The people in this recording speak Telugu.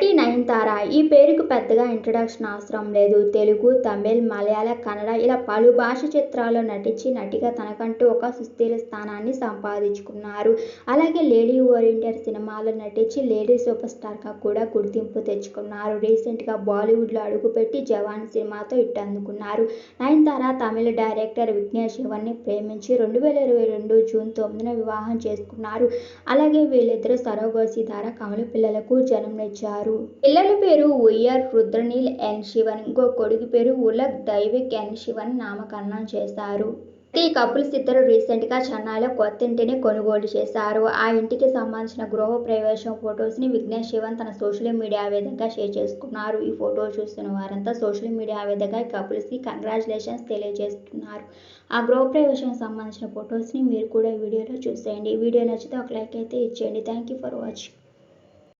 ನಟಿ నయనతార ఈ పేరుకు పెద్దగా ఇంట్రడక్షన్ అవసరం లేదు. తెలుగు తమిళ్ మలయాళ కన్నడ ఇలా పలు భాష చిత్రాల్లో నటించి నటిగా తనకంటూ ఒక సుస్థిర స్థానాన్ని సంపాదించుకున్నారు. అలాగే లేడీ ఓరియంటెడ్ సినిమాలో నటించి లేడీ సూపర్ స్టార్గా కూడా గుర్తింపు తెచ్చుకున్నారు. రీసెంట్గా బాలీవుడ్లో అడుగుపెట్టి జవాన్ సినిమాతో ఇట్టందుకున్నారు నయనతార తమిళ డైరెక్టర్ విఘ్నేష్ శివన్ని ప్రేమించి రెండు వేల ఇరవై రెండు జూన్ తొమ్మిదిన వివాహం చేసుకున్నారు. అలాగే వీళ్ళిద్దరూ సరోగోసి ద్వారా కమల పిల్లలకు జన్మనిచ్చారు. పిల్లల పేరు ఉయ్యర్ రుద్రనీల్ ఎన్ శివన్ ఇంకో కొడుకు పేరు ఉలక్ దైవిక్ ఎన్ శివన్ నామకరణం చేశారు. ఈ కపుల్స్ ఇద్దరు రీసెంట్గా చెన్నైలో కొత్త ఇంటిని కొనుగోలు చేశారు. ఆ ఇంటికి సంబంధించిన గృహ ప్రవేశం ఫొటోస్ని విఘ్నేష్ శివన్ తన సోషల్ మీడియా వేదికగా షేర్ చేసుకున్నారు. ఈ ఫోటో చూస్తున్న వారంతా సోషల్ మీడియా వేదికగా ఈ కపుల్స్కి కంగ్రాచులేషన్స్ తెలియజేస్తున్నారు. ఆ గృహ ప్రవేశం సంబంధించిన ఫొటోస్ని మీరు కూడా వీడియోలో చూసేయండి. వీడియో నచ్చితే ఒక లైక్ అయితే ఇచ్చేయండి. Thank you for watching.